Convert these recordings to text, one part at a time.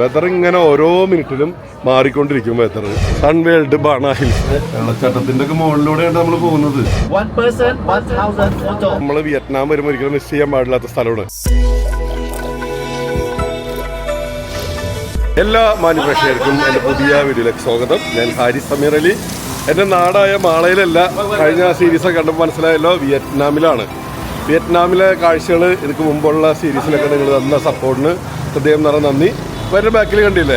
Weather ഇങ്ങനെ ഓരോ മിനിറ്റിലും മാറിക്കൊണ്ടിരിക്കും വെതർ സൺവേൾഡ് ബാണ ഹിൽസ് വെള്ളച്ചാട്ടത്തിന്റെ ഒക്കെ മുകളിലൂടെയാണ് നമ്മൾ പോകുന്നത്. One person, one thousand photo. നമ്മൾ വിയറ്റ്നാം വരുമ്പോൾ ഒരിക്കലും മിസ് ചെയ്യാൻ പാടില്ലാത്ത സ്ഥലമാണ്. എല്ലാ മാന്യപ്രേക്ഷകർക്കും എന്റെ പുതിയ വീഡിയോയിലേക്ക് സ്വാഗതം. ഞാൻ ഹാരി സമീർ അലി. എന്റെ നാടായ മാളയിലല്ല കഴിഞ്ഞ സീരീസൊക്കെ കണ്ടപ്പോൾ മനസ്സിലായല്ലോ വിയറ്റ്നാമിലാണ്. വിയറ്റ്നാമിലെ കാഴ്ചകൾ ഇതിക്ക് മുമ്പുള്ള സീരീസിലൊക്കെ നിങ്ങൾ തന്ന സപ്പോർട്ടിന് ഹൃദയം നിറ നന്ദി. അവരുടെ ബാക്കിൽ കണ്ടില്ലേ?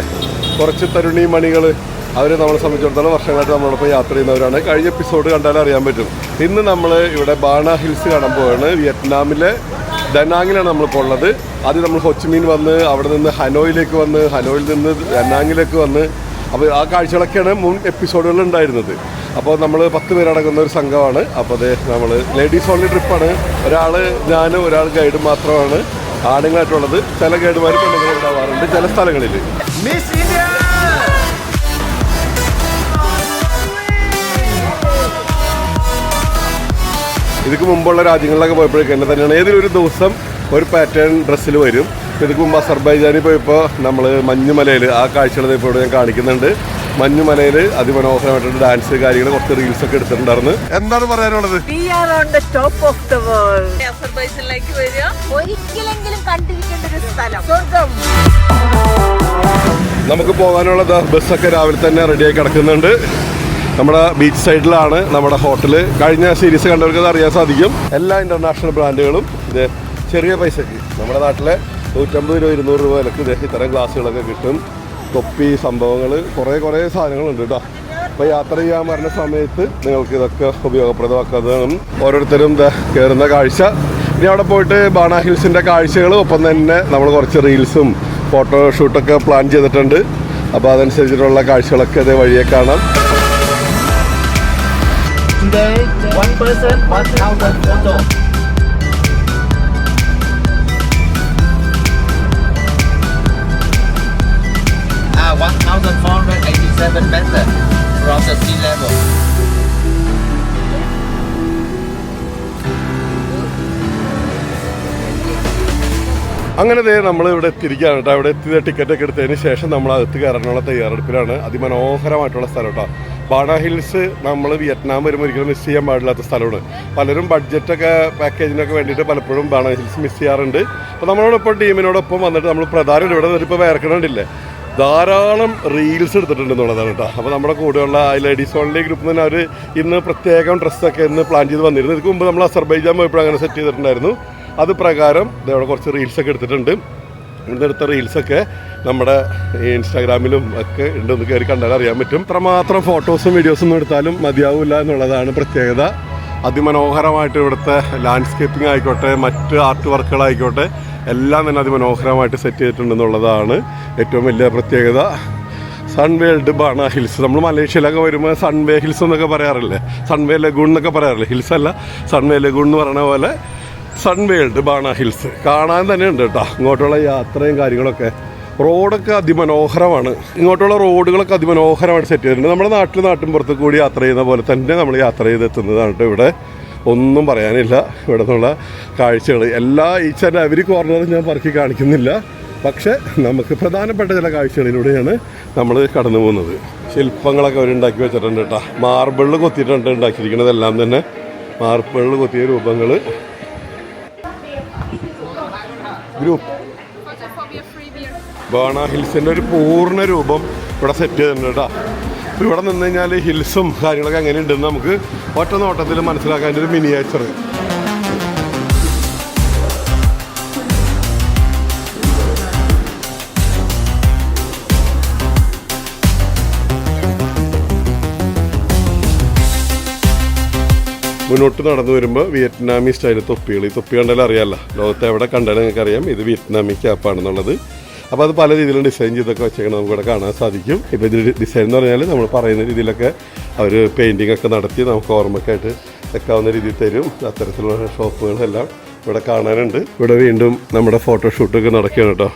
കുറച്ച് തരുണി മണികൾ അവർ നമ്മളെ സംബന്ധിച്ചിടത്തോളം വർഷങ്ങളായിട്ട് നമ്മളോടൊപ്പം യാത്ര ചെയ്യുന്നവരാണ്. കഴിഞ്ഞ എപ്പിസോഡ് കണ്ടാൽ അറിയാൻ പറ്റും. ഇന്ന് നമ്മൾ ഇവിടെ ബാണ ഹിൽസ് കാണാൻ പോവാണ്. വിയറ്റ്നാമിലെ ഡനാങ്ങിലാണ് നമ്മളിപ്പോൾ ഉള്ളത്. ആദ്യം നമ്മൾ ഹൊച്ചിമീൻ വന്ന് അവിടെ നിന്ന് ഹനോയിലേക്ക് വന്ന് ഹനോയിൽ നിന്ന് ഡനാങ്ങിലേക്ക് വന്ന്. അപ്പോൾ ആ കാഴ്ചകളൊക്കെയാണ് മുൻ എപ്പിസോഡുകളിൽ ഉണ്ടായിരുന്നത്. അപ്പോൾ നമ്മൾ പത്ത് പേരടങ്ങുന്ന ഒരു സംഘമാണ്. അപ്പോൾ അത് നമ്മൾ ലേഡീസ് ഓൺലി ട്രിപ്പാണ് ഒരാൾ ഞാനും ഒരാൾ ഗൈഡ് മാത്രമാണ്. ആണുങ്ങളായിട്ടുള്ളത് ചില കേടുമാർ പെണ്ണുങ്ങൾ ഉണ്ടാവാറുണ്ട് ചില സ്ഥലങ്ങളിൽ! ഇതിക്ക് മുമ്പുള്ള രാജ്യങ്ങളിലൊക്കെ പോയപ്പോഴേക്കും എന്നെ തന്നെയാണ്. ഏതെങ്കിലും ഒരു ദിവസം ഒരു പാറ്റേൺ ഡ്രസ്സിൽ വരും. ഇതിക്ക് മുമ്പ് അസർബൈജാനിൽ പോയപ്പോൾ നമ്മൾ മഞ്ഞുമലയിൽ ആ കാഴ്ചകൾ ഇപ്പോൾ ഞാൻ കാണിക്കുന്നുണ്ട്. മഞ്ഞുമലയിൽ അതിമനോഹരമായിട്ടുള്ള ഡാൻസ് കാര്യങ്ങൾ കുറച്ച് റീൽസ് ഒക്കെ എടുത്തിട്ടുണ്ടായിരുന്നു. എന്താണ് പറയാനുള്ളത്? ഒരിക്കലെങ്കിലും കണ്ടിരിക്കേണ്ട ഒരു സ്ഥലം സ്വർഗം. നമുക്ക് പോകാനുള്ള ബസ്സൊക്കെ രാവിലെ തന്നെ റെഡിയായി കിടക്കുന്നുണ്ട്. നമ്മുടെ ബീച്ച് സൈഡിലാണ് നമ്മുടെ ഹോട്ടൽ കഴിഞ്ഞ സീരീസ് കണ്ടവർക്ക് അത് അറിയാൻ സാധിക്കും. എല്ലാ ഇന്റർനാഷണൽ ബ്രാൻഡുകളും ഇത് ചെറിയ പൈസക്ക് നമ്മുടെ നാട്ടിലെ നൂറ്റമ്പത് രൂപ ഇരുന്നൂറ് രൂപ വിലക്ക് ഇത് ഇത്തരം ഗ്ലാസ്സുകളൊക്കെ കിട്ടും. തൊപ്പി സംഭവങ്ങൾ കുറേ കുറേ സാധനങ്ങളുണ്ട് കേട്ടോ. അപ്പോൾ യാത്ര ചെയ്യാൻ വരുന്ന സമയത്ത് നിങ്ങൾക്ക് ഇതൊക്കെ ഉപയോഗപ്രദമാക്കാതാണ് ഓരോരുത്തരും കയറുന്ന കാഴ്ച. ഇനി അവിടെ പോയിട്ട് ബാണ ഹിൽസിന്റെ കാഴ്ചകളും ഒപ്പം തന്നെ നമ്മൾ കുറച്ച് റീൽസും ഫോട്ടോഷൂട്ടൊക്കെ പ്ലാൻ ചെയ്തിട്ടുണ്ട്. അപ്പോൾ അതനുസരിച്ചിട്ടുള്ള കാഴ്ചകളൊക്കെ അതേ വഴിയെ കാണാം. One person, one thousand photo. Eighty-seven meters from the sea level. അങ്ങനെ നമ്മൾ ഇവിടെ എത്തിയിരിക്കുകയാണ് കേട്ടോ അവിടെ ടിക്കറ്റ് ഒക്കെ എടുത്തതിന് ശേഷം നമ്മൾ അകത്ത് കയറാനുള്ള തയ്യാറെടുപ്പിലാണ്. അതിമനോഹരമായിട്ടുള്ള സ്ഥലം കേട്ടോ ബാണ ഹിൽസ് നമ്മൾ വിയറ്റ്നാം വരുമ്പോൾ ഒരിക്കലും മിസ് ചെയ്യാൻ പാടില്ലാത്ത സ്ഥലമാണ്. പലരും ബഡ്ജറ്റൊക്കെ പാക്കേജിനൊക്കെ വേണ്ടിയിട്ട് പലപ്പോഴും ബാണ ഹിൽസ് മിസ് ചെയ്യാറുണ്ട്. അപ്പോൾ നമ്മളോടൊപ്പം ടീമിനോടൊപ്പം വന്നിട്ട് നമ്മൾ പ്രധാനം ഇവിടെ ഇപ്പോൾ വേർക്കണുണ്ടില്ലേ? ധാരാളം റീൽസ് എടുത്തിട്ടുണ്ട് എന്നുള്ളതാണ് കേട്ടോ. അപ്പോൾ നമ്മുടെ കൂടെയുള്ള ലേഡീസ് ഓൺലി ഗ്രൂപ്പിൽ നിന്ന് അവർ ഇന്ന് പ്രത്യേകം ഡ്രസ്സൊക്കെ ഇന്ന് പ്ലാൻ ചെയ്ത് വന്നിരുന്നു. ഇതിന് മുമ്പ് നമ്മൾ അസർബൈജാൻ പോയപ്പോൾ അങ്ങനെ സെറ്റ് ചെയ്തിട്ടുണ്ടായിരുന്നു. അത് പ്രകാരം ദേ അവിടെ കുറച്ച് റീൽസൊക്കെ എടുത്തിട്ടുണ്ട്. ഇന്നെടുത്ത റീൽസൊക്കെ നമ്മുടെ ഇൻസ്റ്റാഗ്രാമിലും ഒക്കെ ഉണ്ടെന്ന് കയറി കണ്ടാൽ അറിയാൻ പറ്റും. ഇത്രമാത്രം ഫോട്ടോസും വീഡിയോസും എടുത്താലും മതിയാവില്ല എന്നുള്ളതാണ് പ്രത്യേകത. അതിമനോഹരമായിട്ട് ഇവിടുത്തെ ലാൻഡ്സ്കേപ്പിംഗ് ആയിക്കോട്ടെ മറ്റ് ആർട്ട് വർക്കുകളായിക്കോട്ടെ എല്ലാം തന്നെ അതിമനോഹരമായിട്ട് സെറ്റ് ചെയ്തിട്ടുണ്ടെന്നുള്ളതാണ് ഏറ്റവും വലിയ പ്രത്യേകത. സൺവേൾഡ് ബാണ ഹിൽസ് നമ്മൾ മലേഷ്യയിലൊക്കെ വരുമ്പോൾ സൺവേ ഹിൽസ് എന്നൊക്കെ പറയാറില്ലേ? സൺവേ ലഗൂൺ എന്നൊക്കെ പറയാറില്ലേ? ഹിൽസ് അല്ല സൺവേ ലഗൂൺ എന്ന് പറയുന്ന പോലെ സൺവേൾഡ് ബാണ ഹിൽസ് കാണാൻ തന്നെ ഉണ്ട് കേട്ടോ. ഇങ്ങോട്ടുള്ള യാത്രയും കാര്യങ്ങളൊക്കെ. റോഡൊക്കെ അതിമനോഹരമാണ്. ഇങ്ങോട്ടുള്ള റോഡുകളൊക്കെ അതിമനോഹരമായിട്ട് സെറ്റ് ചെയ്തിട്ടുണ്ട്. നമ്മുടെ നാട്ടിൽ നാട്ടിൻ പുറത്ത് കൂടി യാത്ര ചെയ്യുന്ന പോലെ തന്നെ നമ്മൾ യാത്ര ചെയ്തെത്തുന്നതാണ് ഇവിടെ. ഒന്നും പറയാനില്ല. ഇവിടെ നിന്നുള്ള കാഴ്ചകൾ എല്ലാ ഈച്ചന്റെ എവരി കോർണറും ഞാൻ പറക്കി കാണിക്കുന്നില്ല. പക്ഷേ നമുക്ക് പ്രധാനപ്പെട്ട ചില കാഴ്ചകളിലൂടെയാണ് നമ്മൾ കടന്നു പോകുന്നത്. ശില്പങ്ങളൊക്കെ അവർ ഉണ്ടാക്കി വെച്ചിട്ടുണ്ട് കേട്ടോ മാർബിളിൽ കൊത്തിയിട്ടുണ്ട് ഉണ്ടാക്കിയിരിക്കുന്നതെല്ലാം തന്നെ. മാർബിളിൽ കൊത്തിയ രൂപങ്ങൾ ഗ്രൂപ്പ്. ബാണ ഹിൽസിന്റെ ഒരു പൂർണ രൂപം ഇവിടെ സെറ്റ് ചെയ്തിട്ടുണ്ട് കേട്ടോ ഇവിടെ നിന്ന് കഴിഞ്ഞാൽ ഹിൽസും കാര്യങ്ങളൊക്കെ എങ്ങനെ ഉണ്ടെന്ന് നമുക്ക് ഒറ്റ നോട്ടത്തിൽ മനസ്സിലാക്കാൻ ഒരു മിനിയേച്ചർ മുന്നോട്ട് നടന്നു വരുമ്പോൾ വിയറ്റ്നാമി സ്റ്റൈൽ തൊപ്പികൾ. ഈ തൊപ്പി കണ്ടാലും അറിയാമല്ലോ ലോകത്തെ എവിടെ കണ്ടാലും നിങ്ങൾക്ക് അറിയാം ഇത് വിയറ്റ്നാമി ക്യാപ്പാണെന്നുള്ളത്. അപ്പോൾ അത് പല രീതിയിലും ഡിസൈൻ ചെയ്തൊക്കെ വെച്ചേക്കണം നമുക്കിവിടെ കാണാൻ സാധിക്കും. ഇപ്പോൾ ഇതിന്റെ ഡിസൈൻ എന്ന് പറഞ്ഞാൽ നമ്മൾ പറയുന്ന രീതിയിലൊക്കെ അവർ പെയിന്റിംഗ് ഒക്കെ നടത്തി നമുക്ക് ഓർമ്മയ്ക്കായിട്ട് വെക്കാവുന്ന രീതിയിൽ തരും. അത്തരത്തിലുള്ള ഷോപ്പുകളെല്ലാം ഇവിടെ കാണാനുണ്ട്. ഇവിടെ വീണ്ടും നമ്മുടെ ഫോട്ടോഷൂട്ടൊക്കെ നടക്കുകയാണ് കേട്ടോ.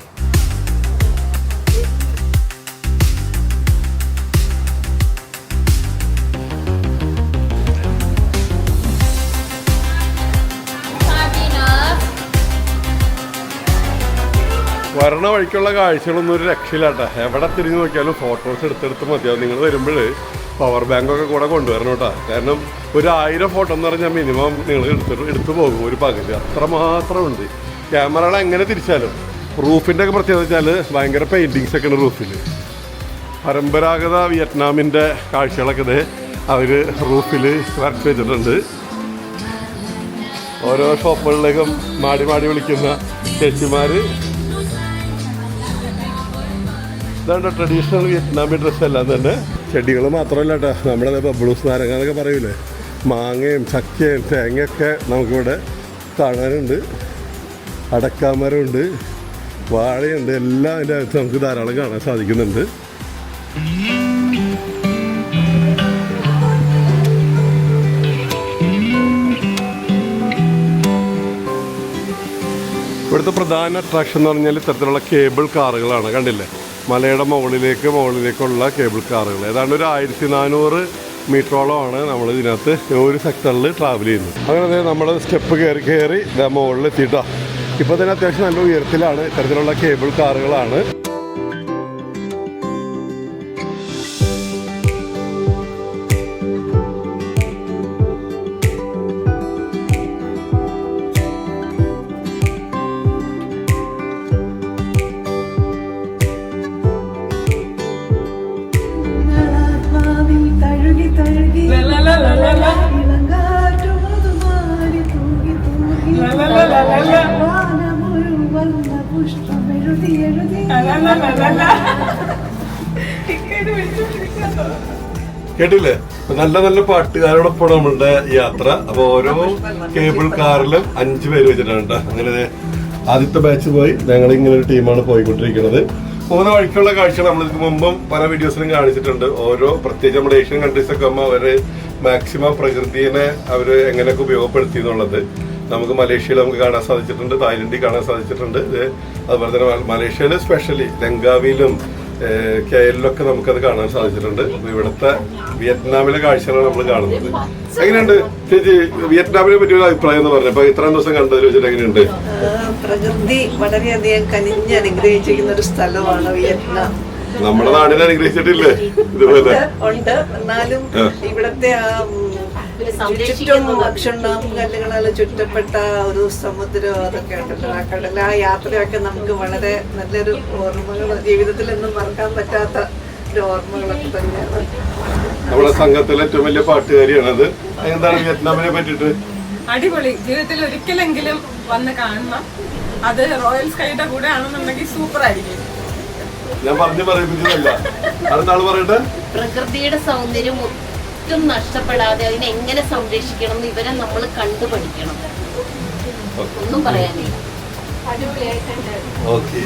വരണ വഴിക്കുള്ള കാഴ്ചകളൊന്നും ഒരു രക്ഷയില്ലാട്ടെ. എവിടെ തിരിഞ്ഞു നോക്കിയാലും ഫോട്ടോസ് എടുത്തെടുത്ത് മതിയാവും. നിങ്ങൾ വരുമ്പോൾ പവർ ബാങ്കൊക്കെ കൂടെ കൊണ്ടുവരണം കേട്ടോ. കാരണം ഒരു ആയിരം ഫോട്ടോ എന്ന് പറഞ്ഞാൽ മിനിമം നിങ്ങൾ എടുത്തിട്ട് എടുത്തു പോകും ഒരു പകുതി. അത്രമാത്രമുണ്ട് ക്യാമറകൾ എങ്ങനെ തിരിച്ചാലും. റൂഫിന്റെ ഒക്കെ പ്രത്യേകത വെച്ചാൽ ഭയങ്കര പെയിന്റിങ്സ് ഒക്കെയാണ് റൂഫിൽ പരമ്പരാഗത വിയറ്റ്നാമിന്റെ കാഴ്ചകളൊക്കെ ഇത് അവർ റൂഫിൽ വരച്ച് വെച്ചിട്ടുണ്ട്. ഓരോ ഷോപ്പുകളിലേക്കും മാടി മാടി വിളിക്കുന്ന ചേച്ചിമാർ ഇതാണ് ട്രഡീഷണൽ വിയറ്റ്നാമി ഡ്രസ്സ് എല്ലാം തന്നെ. ചെടികൾ മാത്രമല്ല കേട്ടോ നമ്മുടെ ബബ്ലൂസ് നാരങ്ങ എന്നൊക്കെ പറയൂലേ. മാങ്ങയും ചക്കയും തേങ്ങയൊക്കെ നമുക്കിവിടെ കാണാനുണ്ട്. അടക്കാമരമുണ്ട്. വാഴയുണ്ട്. എല്ലാം അതിന്റെ അകത്ത് നമുക്ക് ധാരാളം കാണാൻ സാധിക്കുന്നുണ്ട്. ഇവിടുത്തെ പ്രധാന അട്രാക്ഷൻ എന്ന് പറഞ്ഞാൽ ഇത്തരത്തിലുള്ള കേബിൾ കാറുകളാണ് കണ്ടില്ലേ? മലയുടെ മുകളിലേക്ക് മുകളിലേക്കുള്ള കേബിൾ കാറുകൾ. ഏതാണ്ട് ഒരു ആയിരത്തി നാനൂറ് മീറ്ററോളമാണ് നമ്മൾ ഇതിനകത്ത് ഒരു സെക്ടറിൽ ട്രാവൽ ചെയ്യുന്നത്. അങ്ങനെ നമ്മൾ സ്റ്റെപ്പ് കയറി കയറി മുകളിൽ എത്തിയിട്ടാണ് ഇപ്പോൾ തന്നെ അത്യാവശ്യം നല്ല ഉയരത്തിലാണ് ഇത്തരത്തിലുള്ള കേബിൾ കാറുകളാണ്. കേട്ടില്ലേ നല്ല നല്ല പാട്ടുകാരോടൊപ്പം നമ്മളുടെ യാത്ര അപ്പൊ ഓരോ കേബിൾ കാറിലും അഞ്ചു പേര് വെച്ചിട്ടാണ് ട്ടോ. അങ്ങനെ ആദ്യത്തെ ബാച്ച് പോയി ഞങ്ങൾ ഇങ്ങനെ ഒരു ടീമാണ് പോയിക്കൊണ്ടിരിക്കുന്നത് പോകുന്ന വഴിക്കുള്ള കാഴ്ച നമ്മൾ മുമ്പും പല വീഡിയോസിലും കാണിച്ചിട്ടുണ്ട്. ഓരോ പ്രത്യേകിച്ച് നമ്മുടെ ഏഷ്യൻ കൺട്രീസ് ഒക്കെ ആകുമ്പോൾ അവർ മാക്സിമം പ്രകൃതിയെ അവർ എങ്ങനെയൊക്കെ ഉപയോഗപ്പെടുത്തി എന്നുള്ളത് നമുക്ക് മലേഷ്യയിൽ നമുക്ക് കാണാൻ സാധിച്ചിട്ടുണ്ട് തായ്ലൻഡിൽ കാണാൻ സാധിച്ചിട്ടുണ്ട്. അതുപോലെ തന്നെ മലേഷ്യയിൽ സ്പെഷ്യലി ലങ്കാവിയിലും കെയിലൊക്കെ നമുക്കത് കാണാൻ സാധിച്ചിട്ടുണ്ട്. അപ്പൊ ഇവിടുത്തെ വിയറ്റ്നാമിലെ കാഴ്ചകളാണ് നമ്മൾ കാണുന്നത്. എങ്ങനെയുണ്ട് ചേച്ചി? വിയറ്റ്നാമിനെ പറ്റി ഒരു അഭിപ്രായം എന്ന് പറഞ്ഞു. അപ്പൊ ഇത്രയും ദിവസം കണ്ടതിൽ വെച്ചിട്ട് എങ്ങനെയുണ്ട്? പ്രകൃതി വളരെയധികം കനിഞ്ഞ് അനുഗ്രഹിച്ചിരിക്കുന്ന ഒരു സ്ഥലമാണ് വിയറ്റ്നാം. നമ്മുടെ നാടിനെ അനുഗ്രഹിച്ചിട്ടില്ലേ? ഇതുപോലെ. ഉണ്ട് എന്നാലും. ഇവിടത്തെ ആ ചുറ്റും ഭക്ഷണം കല്ലുകളാൽ ചുറ്റപ്പെട്ട ഒരു സമുദ്രം അതൊക്കെ ഉണ്ടല്ലോ. ആ കടൽ ആ യാത്രയൊക്കെ നമുക്ക് വളരെ നല്ലൊരു ഓർമ്മകൾ ജീവിതത്തിൽ ഒന്നും മറക്കാൻ പറ്റാത്ത ഒരു ഓർമ്മകളൊക്കെ തന്നെയാണ്. നമ്മുടെ സംഘത്തിലെ ഏറ്റവും വലിയ പാട്ടുകാരിയാണത്. എന്താണ് വിയറ്റ്നാമിനെ പറ്റിയിട്ട്? അടിപൊളി. ജീവിതത്തിൽ ഒരിക്കലെങ്കിലും വന്ന് കാണണം. അത് റോയൽ സ്കൈയുടെ കൂടെ ആണെന്നുണ്ടെങ്കിൽ സൂപ്പർ ആയിരിക്കും ഞാൻ പറഞ്ഞു പറയിപ്പിക്കുന്നില്ല അടുത്ത പറയട്ടെ? പ്രകൃതിയുടെ സൗന്ദര്യം ഒട്ടും നഷ്ടപ്പെടാതെ അതിനെ എങ്ങനെ സംരക്ഷിക്കണം എന്ന് ഇവരെ നമ്മൾ കണ്ടുപഠിക്കണം ഒന്നും പറയാനില്ല. ഓക്കെ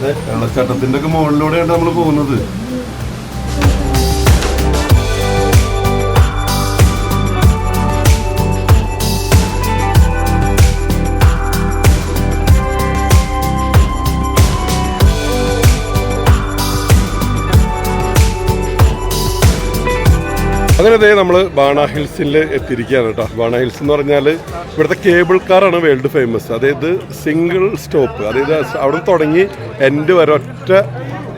വെള്ളച്ചാട്ടത്തിന്റെ ഒക്കെ മുകളിലൂടെയാണ് നമ്മൾ പോകുന്നത്. അങ്ങനെ അതേ നമ്മൾ ബാണ ഹിൽസിൽ എത്തിയിരിക്കുകയാണ് കേട്ടോ. ബാണ ഹിൽസ് എന്ന് പറഞ്ഞാൽ ഇവിടുത്തെ കേബിൾ കാറാണ് വേൾഡ് ഫേമസ്. അതായത് സിംഗിൾ സ്റ്റോപ്പ്. അതായത് അവിടെ തുടങ്ങി എൻഡ് വരെ ഒറ്റ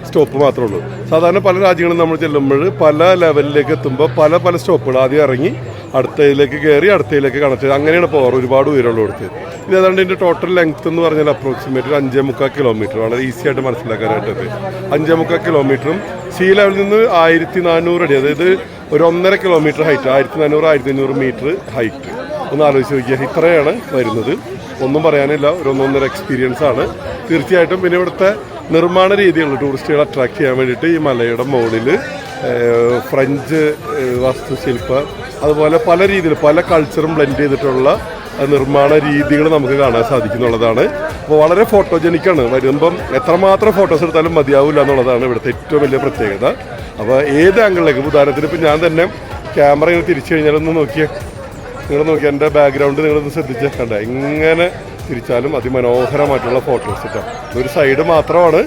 സ്റ്റോപ്പ് മാത്രമേ ഉള്ളൂ. സാധാരണ പല രാജ്യങ്ങളും നമ്മൾ ചെല്ലുമ്പോൾ പല ലെവലിലേക്ക് എത്തുമ്പോൾ പല പല സ്റ്റോപ്പുകൾ ആദ്യം ഇറങ്ങി അടുത്തതിലേക്ക് കയറി അടുത്തതിലേക്ക് കണക്ട് അങ്ങനെയാണ് പോകാറ് ഒരുപാട് ഉയരമുള്ളടത്ത് ഇത് ഏതാണ്ട് ഇതിന്റെ ടോട്ടൽ ലെങ്ത് എന്ന് പറഞ്ഞാൽ അപ്രോക്സിമേറ്റ് ഒരു അഞ്ചേ മുക്കാൽ കിലോമീറ്റർ വളരെ ഈസി ആയിട്ട് മനസ്സിലാക്കാനായിട്ടത് അഞ്ചേ മുക്കാൽ കിലോമീറ്ററും സീ ലെവലിൽ നിന്ന് ആയിരത്തി നാനൂറ് അടി അതായത് ഒരു ഒന്നര കിലോമീറ്റർ ഹൈറ്റ് ആയിരത്തി നാനൂറ് ആയിരത്തി അഞ്ഞൂറ് മീറ്റർ ഹൈറ്റ് ഒന്ന് ആലോചിച്ച് നോക്കിയാൽ ഇത്രയാണ് വരുന്നത്. ഒന്നും പറയാനില്ല ഒരു ഒന്നൊന്നര എക്സ്പീരിയൻസ് ആണ്. തീർച്ചയായിട്ടും പിന്നെ ഇവിടുത്തെ നിർമ്മാണ രീതികൾ ടൂറിസ്റ്റുകളെ അട്രാക്ട് ചെയ്യാൻ വേണ്ടിയിട്ട് ഈ മലയുടെ മുകളിൽ ഫ്രഞ്ച് വാസ്തുശില്പ അതുപോലെ പല രീതിയിൽ പല കൾച്ചറും ബ്ലെൻഡ് ചെയ്തിട്ടുള്ള നിർമ്മാണ രീതികൾ നമുക്ക് കാണാൻ സാധിക്കുന്നുള്ളതാണ്. അപ്പോൾ വളരെ ഫോട്ടോജനിക്കാണ് വരുമ്പം എത്രമാത്രം ഫോട്ടോസ് എടുത്താലും മതിയാവില്ല എന്നുള്ളതാണ് ഇവിടുത്തെ ഏറ്റവും വലിയ പ്രത്യേകത. അപ്പോൾ ഏത് ആംഗിളിലേക്ക് ഉദാഹരണത്തിന് ഇപ്പം ഞാൻ തന്നെ ക്യാമറ ഇങ്ങനെ തിരിച്ചു കഴിഞ്ഞാലൊന്ന് നോക്കിയേ. നിങ്ങൾ നോക്കി എന്റെ ബാക്ക്ഗ്രൗണ്ട് നിങ്ങളൊന്ന് ശ്രദ്ധിച്ചേ. കണ്ട? ഇങ്ങനെ തിരിച്ചാലും അതിമനോഹരമായിട്ടുള്ള ഫോട്ടോസ് കിട്ടാം ഒരു സൈഡ് മാത്രമാണ്.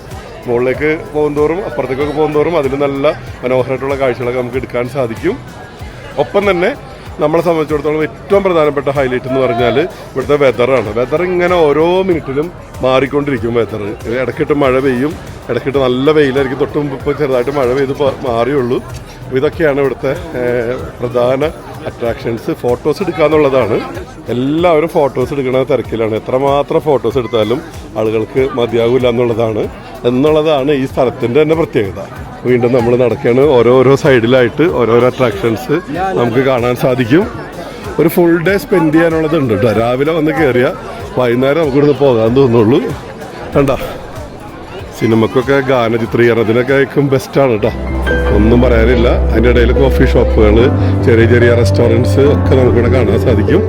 മുകളിലേക്ക് പോകുന്തോറും അപ്പുറത്തേക്കൊക്കെ പോകുന്തോറും അതിൽ നല്ല മനോഹരമായിട്ടുള്ള കാഴ്ചകളൊക്കെ നമുക്ക് എടുക്കാൻ സാധിക്കും. ഒപ്പം തന്നെ നമ്മളെ സംബന്ധിച്ചിടത്തോളം ഏറ്റവും പ്രധാനപ്പെട്ട ഹൈലൈറ്റ് എന്ന് പറഞ്ഞാൽ ഇവിടുത്തെ വെതറാണ് വെതർ ഇങ്ങനെ ഓരോ മിനിറ്റിലും മാറിക്കൊണ്ടിരിക്കും വെതർ ഇടയ്ക്കിട്ട് മഴ പെയ്യും. ഇടയ്ക്കിട്ട് നല്ല വെയിലായിരിക്കും. തൊട്ട് ഇപ്പോൾ ചെറുതായിട്ട് മഴ പെയ്ത് മാറിയുള്ളൂ. ഇതൊക്കെയാണ് ഇവിടുത്തെ പ്രധാന അട്രാക്ഷൻസ് ഫോട്ടോസ് എടുക്കുക എന്നുള്ളതാണ്. എല്ലാവരും ഫോട്ടോസ് എടുക്കുന്ന തിരക്കിലാണ്. എത്രമാത്രം ഫോട്ടോസ് എടുത്താലും ആളുകൾക്ക് മതിയാകില്ല എന്നുള്ളതാണ്. എന്നുള്ളതാണ് ഈ സ്ഥലത്തിന്റെ തന്നെ പ്രത്യേകത. വീണ്ടും നമ്മൾ നടക്കുകയാണ്. ഓരോരോ സൈഡിലായിട്ട് ഓരോരോ അട്രാക്ഷൻസ് നമുക്ക് കാണാൻ സാധിക്കും. ഒരു ഫുൾ ഡേ സ്പെൻഡ് ചെയ്യാനുള്ളത് ഉണ്ട് കേട്ടോ. രാവിലെ വന്ന് കയറിയ വൈകുന്നേരം നമുക്ക് ഇവിടുന്ന് പോകാൻ തോന്നുള്ളൂ കണ്ട? സിനിമക്കൊക്കെ ഗാന ചിത്രീകരണത്തിനൊക്കെ ബെസ്റ്റാണ് കേട്ടോ. ഒന്നും പറയാനില്ല. അതിന്റെ ഇടയിൽ കോഫി ഷോപ്പുകൾ ചെറിയ ചെറിയ റെസ്റ്റോറന്റ്സ് ഒക്കെ നമുക്കിവിടെ കാണാൻ സാധിക്കും.